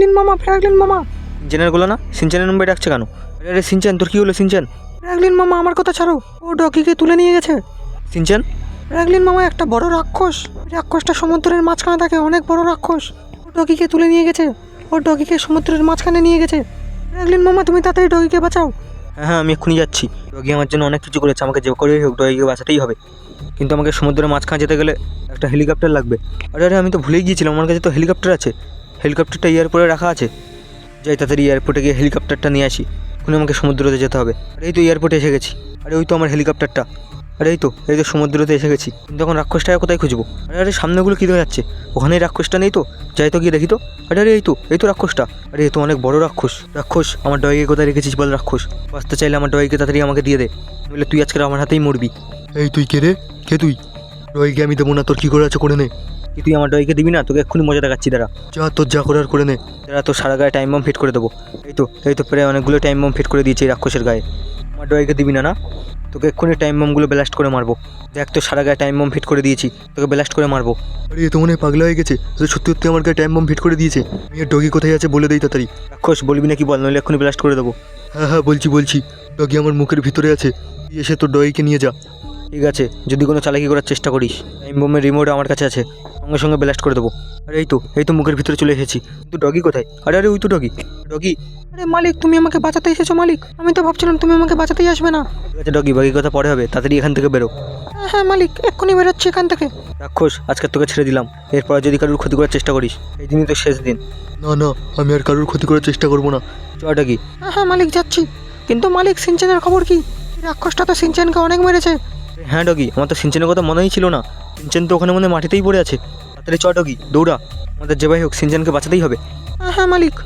ফ্রাগলিন মামা ফ্রাগলিন মামা। সিনচানেরগুলো না? সিনচানের নম্বরে ডাকছে কেন? আরে আরে সিনচান তোর কি হলো সিনচান? ফ্রাগলিন মামা আমার কথা ছাড়ো। ও ডগিকে তুলে নিয়ে গেছে। সিনচান? ফ্রাগলিন মামা একটা বড় রাক্ষস। রাক্ষসটা সমুদ্রের মাঝখানে থাকে অনেক বড় রাক্ষস। ও ডগিকে তুলে নিয়ে গেছে। ও ডগিকে সমুদ্রের মাঝখানে নিয়ে গেছে। ফ্রাগলিন মামা তুমি তাড়াতাড়ি ডগিকে বাঁচাও। হ্যাঁ হ্যাঁ আমি এক্ষুনি যাচ্ছি। ডগি আমার জন্য অনেক কিছু করেছে আমাকে যে করেই হোক ডগিকে বাঁচাতেই হবে। কিন্তু আমাকে সমুদ্রের মাঝখানে যেতে গেলে একটা হেলিকপ্টার লাগবে। আরে আরে আমি তো ভুলেই গিয়েছিলাম আমার কাছে তো হেলিকপ্টার আছে। হেলিকপ্টারটা এয়ারপোর্টে রাখা আছে। যাই তাড়াতাড়ি এয়ারপোর্টে গিয়ে হেলিকপ্টারটা নিয়ে আসি। এখন আমাকে সমুদ্রতে যেতে হবে। আরে, এই তো এয়ারপোর্টে এসে গেছি। আরে, ওই তো আমার হেলিকপ্টারটা। আরে, এই তো এই তো সমুদ্রতে এসে গেছি। কিন্তু এখন রাক্ষসটা কোথায় খুঁজবো? আরে আরে, সামনেগুলো কী হয়ে যাচ্ছে? ওখানে রাক্ষসটা নেই তো? যাই তো গিয়ে দেখি তো। আরে আরে, এই তো এই তো রাক্ষসটা। আরে, এ তো অনেক বড় রাক্ষস। রাক্ষস, আমার ডয়কে কোথায় রেখেছিস বল রাক্ষস? বাঁচতে চাইলে আমার ডয়কে তাড়াতাড়ি আমাকে দিয়ে দে। বলে তুই আজকে আমার হাতেই মরবি। এই তুই কে রে? কে তুই? রয়কে আমি দেবো না, তোর কী করে আছে করে নে। তুই আমার ডয়কে দিবি না? তোকে এক্ষুনি মজা দেখাচ্ছি দাঁড়া। যা তোর যা করার করে নে। দাঁড়া তো সারা গায়ে টাইম বম ফিট করে দেবো। এই তো এই তো প্রায় অনেকগুলো টাইম বম ফিট করে দিয়েছি রাক্ষসের গায়ে। আমার ডয়কে দিবি না না? তোকে এক্ষুনি টাইম বমগুলো ব্লাস্ট করে মারবো। দেখ তো সারা গায়ে টাইম বম ফিট করে দিয়েছি। তোকে ব্লাস্ট করে মারবো। আরে তো মনে হয় পাগলা হয়ে গেছে। তো সত্যি সত্যি আমার গায়ে টাইম বম ফিট করে দিয়েছে। আমি ডগি কোথায় আছে বলে দেই তাড়াতাড়ি। রাক্ষস বলবি না কি বল নইলে এক্ষুনি ব্লাস্ট করে দেবো। হ্যাঁ হ্যাঁ বলছি বলছি। ডগি আমার মুখের ভিতরে আছে। এসে তোর ডগিকে নিয়ে যা। ঠিক আছে যদি কোনো চালাকি করার চেষ্টা করিস টাইম বোমের রিমোট আমার কাছে আছে সঙ্গে সঙ্গে ব্লাস্ট করে দেবো। আরে এই তো এই তো মুখের ভিতরে চলে এসেছি। কিন্তু ডগি কোথায়? আরে আরে ওই তো ডগি ডগি আরে মালিক তুমি আমাকে বাঁচাতে এসেছ মালিক। আমি তো ভাবছিলাম তুমি আমাকে বাঁচাতেই আসবে না। ঠিক আছে ডগি বাকি কথা পরে হবে তাড়াতাড়ি এখান থেকে বেরো। হ্যাঁ মালিক এক্ষুনি বেরোচ্ছি এখান থেকে। রাক্ষস আজকে তোকে ছেড়ে দিলাম। এরপর যদি কারোর ক্ষতি করার চেষ্টা করিস এই দিনই তো শেষ দিন। না না আমি আর কারোর ক্ষতি করার চেষ্টা করব না। চ ডগি হ্যাঁ হ্যাঁ মালিক যাচ্ছি। কিন্তু মালিক সিনচেনের খবর কি? রাক্ষসটা তো সিনচেনকে অনেক মেরেছে। হ্যাঁ ডগি, আমার তো সিনচেনের কথা মনেই ছিল না। সিনচেন তো ওখানে মনে মাটিতেই পড়ে আছে। তাড়াতাড়ি চ, ডগি, দৌড়া। আমাদের যে ভাই হোক, সিনচেনকে বাঁচাতেই হবে। হ্যাঁ মালিক।